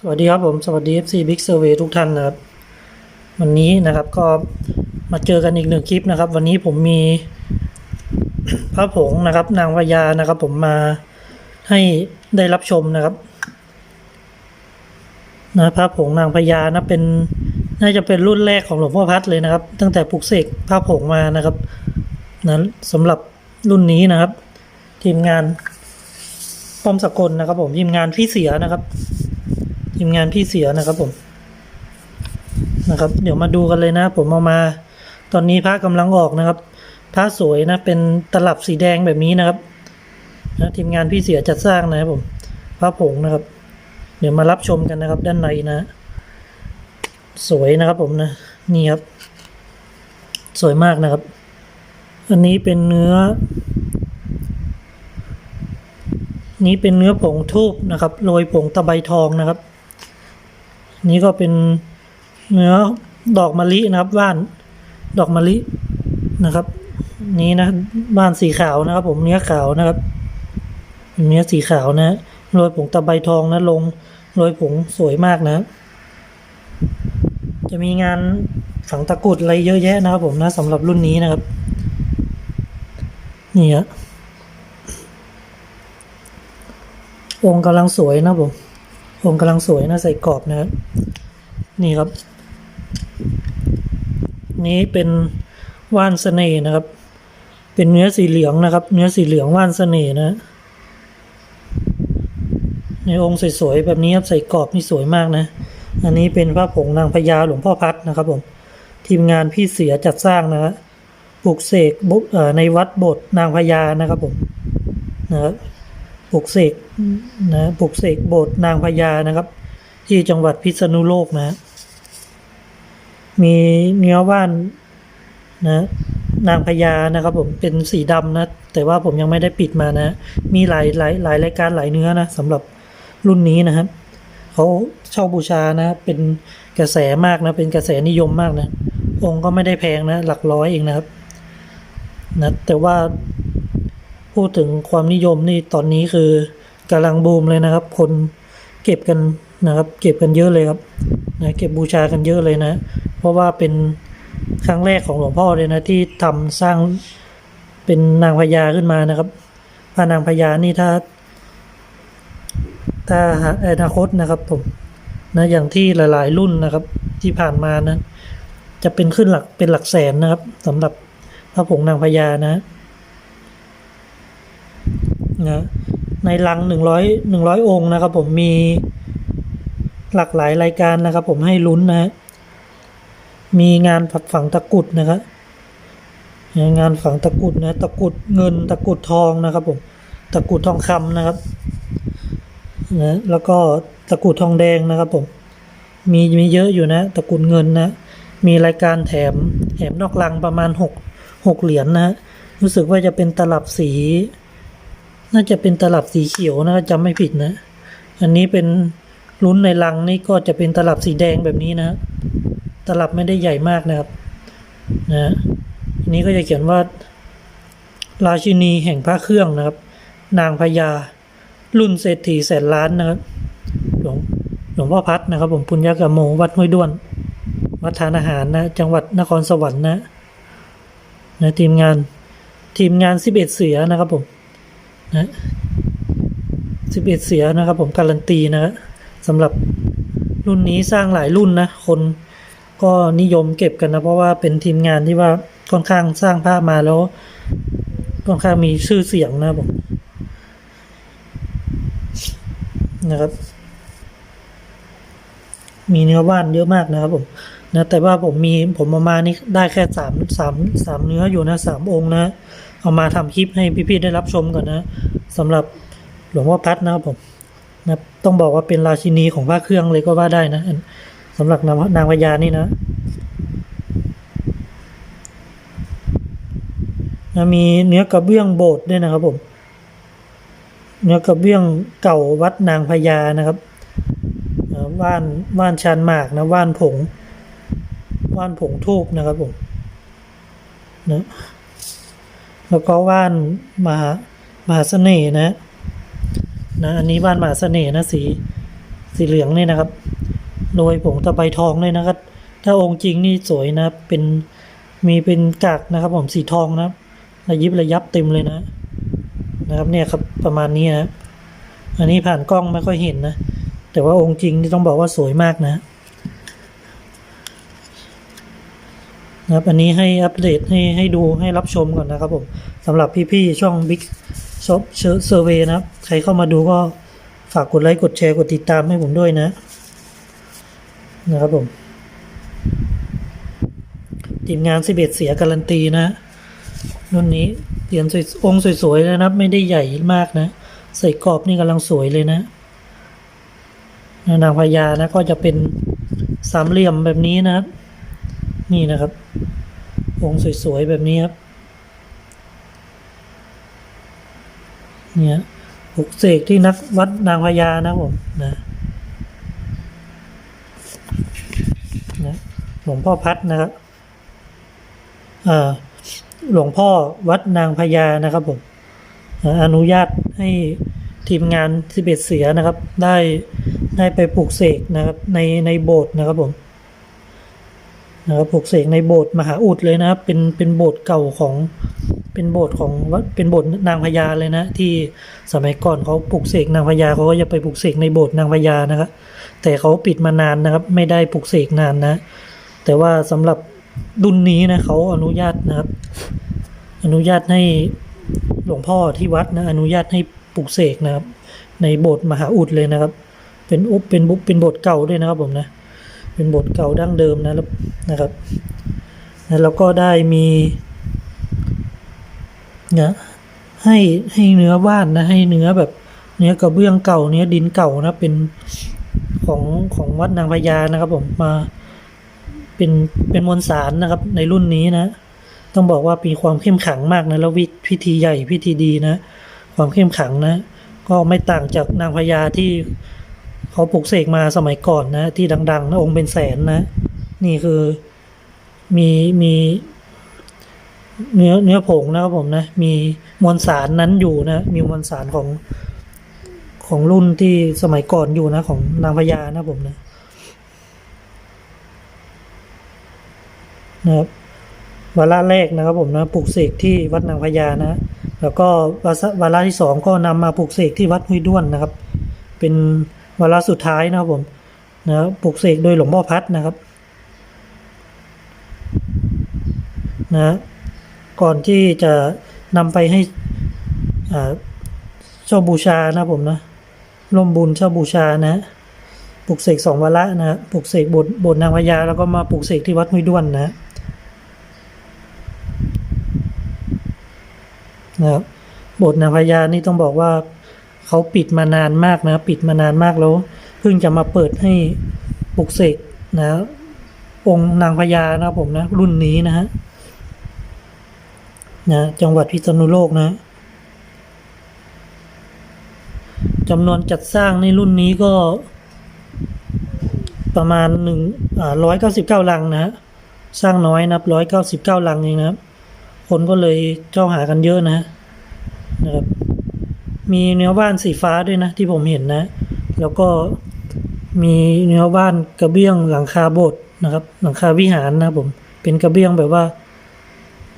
สวัสดีครับผม สวัสดี FC Big Survey ทุกท่านนะครับ วันนี้นะครับก็มาเจอกันอีกหนึ่งคลิปนะครับ วันนี้ผมมีพระผงนะครับ นางพญานะครับ ผมมาให้ได้รับชมนะครับนะพระผงนางพญานะเป็นน่าจะเป็นรุ่นแรกของหลวงพ่อพัดเลยนะครับ ตั้งแต่ปลุกเสกพระผงมานะครับนะสำหรับรุ่นนี้นะครับ ทีมงานป้อมสกลนะครับ ผมทีมงานพี่เสียนะครับ ทีมงานพี่เสียนะครับผม นะครับ เดี๋ยวมาดูกันเลยนะ ผมเอามา ตอนนี้พระกำลังออกนะครับพระสวยนะ เป็นตลับสีแดงแบบนี้นะครับนะทีมงานพี่เสียจัดสร้างนะครับผมพระผงนะครับ เดี๋ยวมารับชมกันนะครับ ด้านในนะ สวยนะครับผมนะ นี่ครับ สวยมากนะครับ อันนี้เป็นเนื้อ นี้เป็นเนื้อผงทูบนะครับโรยผงตะไบทองนะครับ นี้ก็เป็นเนื้อดอกมะลินะครับว่านดอกมะลินะครับ นี้นะบ้านสีขาวนะครับ ผมเนื้อขาวนะครับเนื้อสีขาวนะโรยผงตะไบทองนะลงโรยผงสวยมากนะ จะมีงานฝังตะกรุดอะไรเยอะแยะนะครับ ผมนะสำหรับรุ่นนี้นะครับ นี่ฮะองค์กำลังสวยนะผม องกำลังสวยนะใส่กรอบนะครับนี่ครับ นี้เป็นว่านเสน่ห์นะครับ เป็นเนื้อสีเหลืองนะครับ เนื้อสีเหลืองว่านเสน่ห์นะในองค์สวยๆแบบนี้ครับใส่กรอบนี่สวยมากนะ อันนี้เป็นพระผงนางพญาหลวงพ่อพัดนะครับผมทีมงานพี่เสียจัดสร้างนะฮะปลูกเสกบุเอ่อในวัดโบสถ์นางพญานะครับผมนะครับ ปลุกเสกนะปลุกเสกโบสถ์นางพญานะครับ ที่จังหวัดพิษณุโลกนะ มีเนื้อว่านนะ นางพญานะครับ ผมเป็นสีดำนะ แต่ว่าผมยังไม่ได้ปิดมานะ มีหลายหลายหลายรายการหลายเนื้อนะสำหรับรุ่นนี้นะครับเขาเช่าบูชานะ เป็นกระแสมากนะ เป็นกระแสนิยมมากนะองค์ก็ไม่ได้แพงนะ หลักร้อยเองนะครับนะแต่ว่า พูดถึงความนิยมนี่ตอนนี้คือกำลังบูมเลยนะครับ คนเก็บกันนะครับ เก็บกันเยอะเลยครับนะเก็บบูชากันเยอะเลยนะ เพราะว่าเป็นครั้งแรกของหลวงพ่อเลยนะที่ทำสร้างเป็นนางพญาขึ้นมานะครับพระนางพญานี่ถ้าถ้าอนาคตนะครับผมนะอย่างที่หลาย ๆ รุ่นนะครับที่ผ่านมานะจะเป็นขึ้นหลักเป็นหลักแสนนะครับสำหรับพระผงนางพญานะ นะในลังหนึ่งร้อยหนึ่งร้อยองค์นะครับ ผมมีหลากหลายรายการนะครับ ผมให้ลุ้นนะ มีงานฝักฝังตะกุดนะครับงานฝังตะกุดนะตะกุดเงินตะกุดทองนะครับ ผมตะกุดทองคำนะครับนะแล้วก็ตะกุดทองแดงนะครับ ผมมีมีเยอะอยู่นะ ตะกุดเงินนะ มีรายการแถมแถมนอกลังประมาณหกหกเหรียญนะฮะรู้สึกว่าจะเป็นตลับสี น่าจะเป็นตลับสีเขียวนะจำไม่ผิดนะ อันนี้เป็นลุ้นในลังนี่ก็จะเป็นตลับสีแดงแบบนี้นะ ตลับไม่ได้ใหญ่มากนะครับนะอันนี้ก็จะเขียนว่า ราชินีแห่งพระเครื่องนะครับ นางพญารุ่นเศรษฐีแสนล้านนะครับหลวงหลวงพ่อพัดนะครับ ผมปุญญกโมวัดห้วยด้วน วัดทานอาหารนะ จังหวัดนครสวรรค์นะนะทีมงานทีมงานสิบเอ็ดเสือนะครับผม นะสิบเอ็ดเสียนะครับ ผมการันตีนะสำหรับรุ่นนี้สร้างหลายรุ่นนะ คนก็นิยมเก็บกันนะ เพราะว่าเป็นทีมงานที่ว่าค่อนข้างสร้างภาพมาแล้วค่อนข้างมีชื่อเสียงนะผมนะครับ มีเนื้อว่านเยอะมากนะครับผมนะแต่ว่าผมมีผมเอามานี่ได้แค่สามสามสามเนื้ออยู่นะสามองค์นะ เอามาทำคลิปให้พี่ๆได้รับชมก่อนนะสำหรับหลวงพ่อพัดนะครับผมนะต้องบอกว่าเป็นราชินีของพระเครื่องเลยก็ว่าได้นะอันสำหรับนางนางพญานี่นะนะมีเนื้อกระเบื้องโบสถ์ด้วยนะครับผม เนื้อกระเบื้องเก่าวัดนางพญานะครับว่านว่านชานหมากนะว่านผง ว่านผงทูบนะครับผมนะ แล้วก็ว่านมหามหาเสน่ห์นะนะอันนี้ว่านมหาเสน่ห์นะสีสีเหลืองนี่นะครับโรยผงตะไบทองเลยนะครับ ถ้าองค์จริงนี่สวยนะเป็นมีเป็นกากนะครับ ผมสีทองนะครับระยิบระยับเต็มเลยนะนะครับเนี่ยครับประมาณนี้นะอันนี้ผ่านกล้องไม่ค่อยเห็นนะ แต่ว่าองค์จริงนี่ต้องบอกว่าสวยมากนะ นะครับ อันนี้ให้อัปเดตให้ให้ดูให้รับชมก่อนนะครับผมสำหรับพี่ๆช่อง Big Shop Survey นะครับ ใครเข้ามาดูก็ฝากกดไลค์กดแชร์กดติดตามให้ผมด้วยนะ นะครับผมทีมงานสิบเอ็ดเสียการันตีนะรุ่นนี้เหรียญสวยองค์สวยๆนะครับ ไม่ได้ใหญ่มากนะ ใส่กรอบนี่กำลังสวยเลยนะนางพญานะก็จะเป็นสามเหลี่ยมแบบนี้นะครับ นี่นะครับ องค์สวยๆ แบบนี้ครับ เนี่ยปลุกเสกที่นักวัดนางพญานะผมนะนะหลวงพ่อพัดนะครับหลวงพ่อวัดนางพญานะครับผมอนุญาตให้ทีมงานสิบเอ็ดเสียนะครับ ได้ได้ไปปลุกเสกนะครับในในโบสถ์นะครับผม นะครับปลูกเสกในโบสถ์มหาอุดเลยนะครับ เป็นเป็นโบสถ์เก่าของเป็นโบสถ์ของวัดเป็นโบสถ์นางพญาเลยนะ ที่สมัยก่อนเขาปลูกเสกนางพญาเขาก็จะไปปลูกเสกในโบสถ์นางพญานะครับแต่เขาปิดมานานนะครับ ไม่ได้ปลูกเสกนานนะ แต่ว่าสำหรับรุ่นนี้นะเขาอนุญาตนะครับ อนุญาตให้หลวงพ่อที่วัดนะอนุญาตให้ปลูกเสกนะครับ ในโบสถ์มหาอุดเลยนะครับ เป็นอุปเป็นบุเป็นโบสถ์เก่าด้วยนะครับผมนะ เป็นบทเก่าดั้งเดิมนะแล้วนะครับแล้วก็ได้มีเนี่ยให้ให้เนื้อว่านนะให้เนื้อแบบเนื้อกระเบื้องเก่าเนื้อดินเก่านะเป็นของของวัดนางพญานะครับ ผมมาเป็นเป็นมวลสารนะครับ ในรุ่นนี้นะ ต้องบอกว่ามีความเข้มขังมากนะแล้ววิพิธีใหญ่พิธีดีนะ ความเข้มขังนะ ก็ไม่ต่างจากนางพญาที่ เขาปลูกเสกมาสมัยก่อนนะ ที่ดังๆนะองค์เป็นแสนนะ นี่คือมีมีเนื้อเนื้อผงนะครับผมนะ มีมวลสารนั้นอยู่นะ มีมวลสารของของรุ่นที่สมัยก่อนอยู่นะ ของนางพญานะผมนะนะครับวาระแรกนะครับผมนะปลูกเสกที่วัดนางพญานะ แล้วก็วาระที่สองก็นำมาปลูกเสกที่วัดห้วยด้วนนะครับ เป็น วาระสุดท้ายนะครับผมนะปลูกเสกโดยหลวงพ่อพัดนะครับนะก่อนที่จะนำไปให้อ่าเจ้าบูชานะผมนะร่วมบุญเจ้าบูชานะปลูกเสกสองวาระนะปลูกเสกบทบทนางพญาแล้วก็มาปลูกเสกที่วัดห้วยด้วนนะนะครับบทนางพญานี่ต้องบอกว่า เขาปิดมานานมากนะ ปิดมานานมากแล้ว เพิ่งจะมาเปิดให้ปลุกเสกนะ องค์นางพญานะผมนะ รุ่นนี้นะฮะนะจังหวัดพิษณุโลกนะจำนวนจัดสร้างในรุ่นนี้ก็ ประมาณหนึ่งร้อยเก้าสิบเก้าลังนะฮะสร้างน้อยนับร้อยเก้าสิบเก้าลังเองนะครับคนก็เลยเจ้าหากันเยอะนะนะครับ มีเนื้อว่านสีฟ้าด้วยนะที่ผมเห็นนะ แล้วก็มีเนื้อว่านกระเบื้องหลังคาโบสถ์นะครับ หลังคาวิหารนะผมเป็นกระเบื้องแบบว่า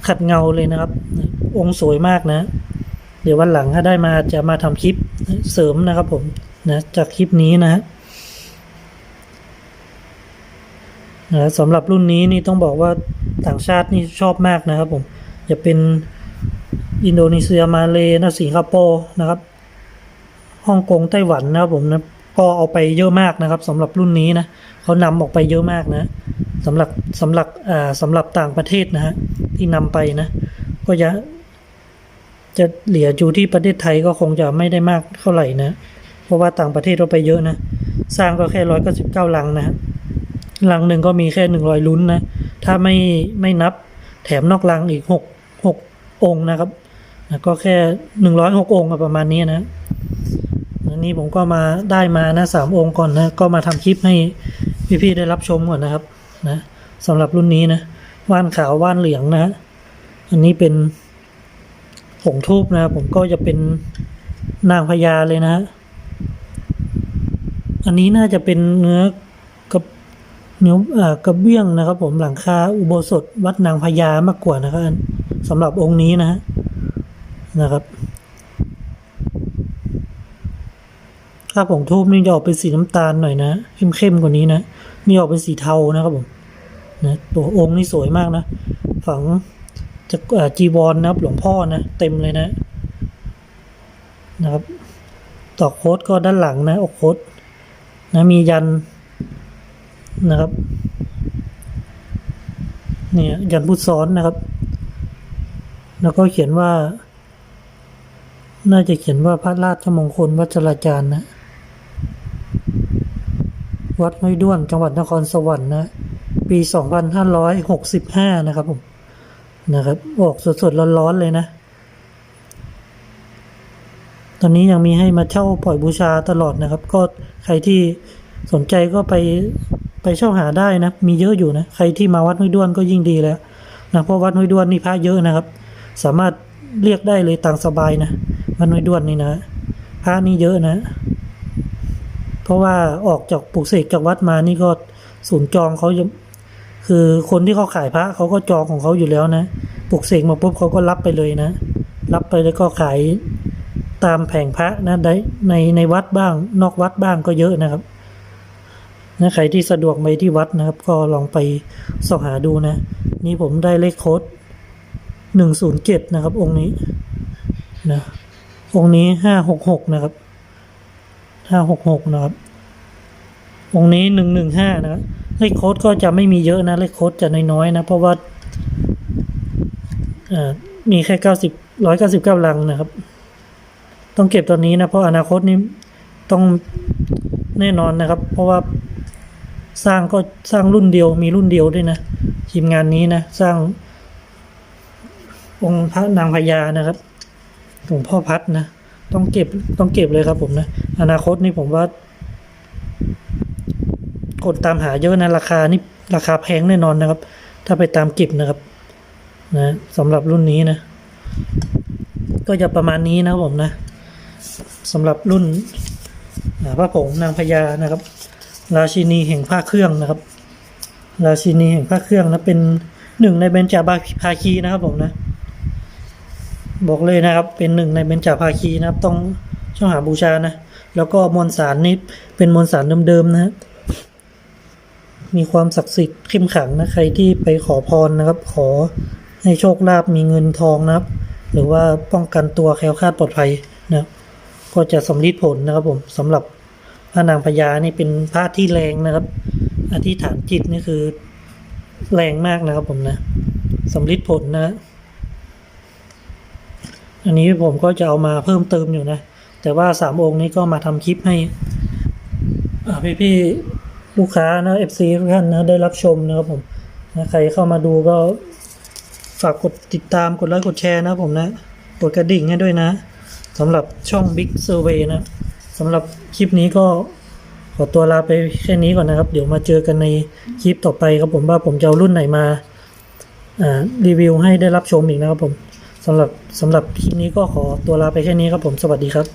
ขัดเงาเลยนะครับ องค์สวยมากนะ เดี๋ยววันหลังถ้าได้มาจะมาทำคลิปเสริมนะครับผมนะจากคลิปนี้นะนะสำหรับรุ่นนี้นี่ต้องบอกว่าต่างชาตินี่ชอบมากนะครับผมจะเป็น อินโดนีเซียมาเลนะสิงคโปร์นะครับฮ่องกงไต้หวันนะครับผมนะก็เอาไปเยอะมากนะครับสำหรับรุ่นนี้นะเขานำออกไปเยอะมากนะสำหรับสำหรับอ่าสำหรับต่างประเทศนะฮะที่นำไปนะ ก็จะจะเหลืออยู่ที่ประเทศไทยก็คงจะไม่ได้มากเท่าไหร่นะ เพราะว่าต่างประเทศเราไปเยอะนะ สร้างก็แค่ร้อยเก้าสิบเก้าลังนะฮะลังหนึ่งก็มีแค่หนึ่งร้อยลุ้นนะ ถ้าไม่ไม่นับแถมนอกลังอีกหกหก องค์นะครับ ก็แค่หนึ่งร้อยหกองค์ประมาณนี้นะอันนี้ผมก็มาได้มานะสามองค์ก่อนนะ ก็มาทำคลิปให้พี่ๆได้รับชมก่อนนะครับนะสำหรับรุ่นนี้นะว่านขาวว่านเหลืองนะฮะอันนี้เป็นผงทูบนะผมก็จะเป็นนางพญาเลยนะฮะอันนี้น่าจะเป็นเนื้อกับเนื้อเอ่อกระเบื้องนะครับ ผมหลังคาอุโบสถวัดนางพญามากกว่านะครับ สำหรับองค์นี้นะนะครับ ถ้าผงทูบนี่จะออกเป็นสีน้ำตาลหน่อยนะเข้มๆกว่านี้นะนี่ออกเป็นสีเทานะครับผมนะตัวองค์นี่สวยมากนะ ฝังจะเอ่อจีวรนะครับ หลวงพ่อนะ เต็มเลยนะ นะครับตอกโค้ดก็ด้านหลังนะอกโค้ดนะมียันนะครับ เนี่ยยันพุทธซ้อนนะครับ แล้วก็เขียนว่า น่าจะเขียนว่าพระราชมงคลวัดจราจารย์นะ วัดห้วยด้วนจังหวัดนครสวรรค์นะ ปี 2565 นะครับผม นะครับ ออกสดๆร้อนๆเลยนะ ตอนนี้ยังมีให้มาเช่าปล่อยบูชาตลอดนะครับ ก็ใครที่สนใจก็ไปไปเช่าหาได้นะ มีเยอะอยู่นะ ใครที่มาวัดห้วยด้วนก็ยิ่งดีแล้วนะเพราะวัดห้วยด้วนนี่พระเยอะนะครับ สามารถเรียกได้เลยต่ามสบายนะวัดห้วยด้วนนี่นะพระนี่เยอะนะ เพราะว่าออกจากปลูกเสกจากวัดมานี่ก็ศูนย์จองเขาจะคือคนที่เขาขายพระเขาก็จองของเขาอยู่แล้วนะปลูกเสกมาปุ๊บเขาก็รับไปเลยนะ รับไปแล้วก็ขายตามแผงพระนะได้ในในวัดบ้าง นอกวัดบ้างก็เยอะนะครับนะใครที่สะดวกไปที่วัดนะครับ ก็ลองไปสอบหาดูนะ นี่ผมได้เลขโค้ด หนึ่งศูนย์เจ็ดนะครับ องค์นี้นะองค์นี้ห้าหกหกนะครับห้าหกหกนะครับ องค์นี้หนึ่งหนึ่งห้านะครับเลขโค้ดก็จะไม่มีเยอะนะเลขโค้ดจะน้อยๆนะเพราะว่าอ่ามีแค่เก้าสิบร้อยเก้าสิบเก้าลังนะครับ ต้องเก็บตอนนี้นะเพราะอนาคตนี้ต้องแน่นอนนะครับ เพราะว่าสร้างก็สร้างรุ่นเดียวมีรุ่นเดียวด้วยนะทีมงานนี้นะ สร้าง องค์พระนางพญานะครับหลวงพ่อพัดนะต้องเก็บต้องเก็บเลยครับผมนะ อนาคตนี่ผมว่า กดตามหาเยอะนะราคานี่ราคาแพงแน่นอนนะครับ ถ้าไปตามเก็บนะครับ นะสำหรับรุ่นนี้นะ ก็จะประมาณนี้นะครับผมนะสำหรับรุ่นพระผงนางพญานะครับ ราชินีแห่งผ้าเครื่องนะครับ ราชินีแห่งผ้าเครื่องนะเป็นหนึ่งในเบญจาภาคีนะครับผมนะ บอกเลยนะครับ เป็นหนึ่งในเบญจภาคีนะครับ ต้องช่องหาบูชานะ แล้วก็มวลสารนี้เป็นมวลสารเดิมๆนะมีความศักดิ์สิทธิ์เข้มขังนะใครที่ไปขอพรนะครับ ขอให้โชคลาภมีเงินทองนะครับ หรือว่าป้องกันตัวแคล้วคลาดปลอดภัยนะก็จะสำลิดผลนะครับผมสำหรับพระนางพญานี่เป็นพระที่แรงนะครับ อธิษฐานจิตนี่คือแรงมากนะครับผมนะสำลิดผลนะ อันนี้ผมก็จะเอามาเพิ่มเติมอยู่นะ แต่ว่าสามองค์นี้ก็มาทำคลิปให้พี่พี่ๆลูกค้านะเอฟซีทุกท่านนะได้รับชมนะครับผมนะใครเข้ามาดูก็ฝากกดติดตามกดไลค์กดแชร์นะผมนะกดกระดิ่งให้ด้วยนะสำหรับช่อง Big Survey นะสำหรับคลิปนี้ก็ขอตัวลาไปแค่นี้ก่อนนะครับ เดี๋ยวมาเจอกันในคลิปต่อไปครับผมว่าผมจะเอารุ่นไหนมารีวิวให้ได้รับชมอีกนะครับผม สำหรับสำหรับคลิปนี้ก็ขอตัวลาไปแค่นี้ครับผมสวัสดีครับ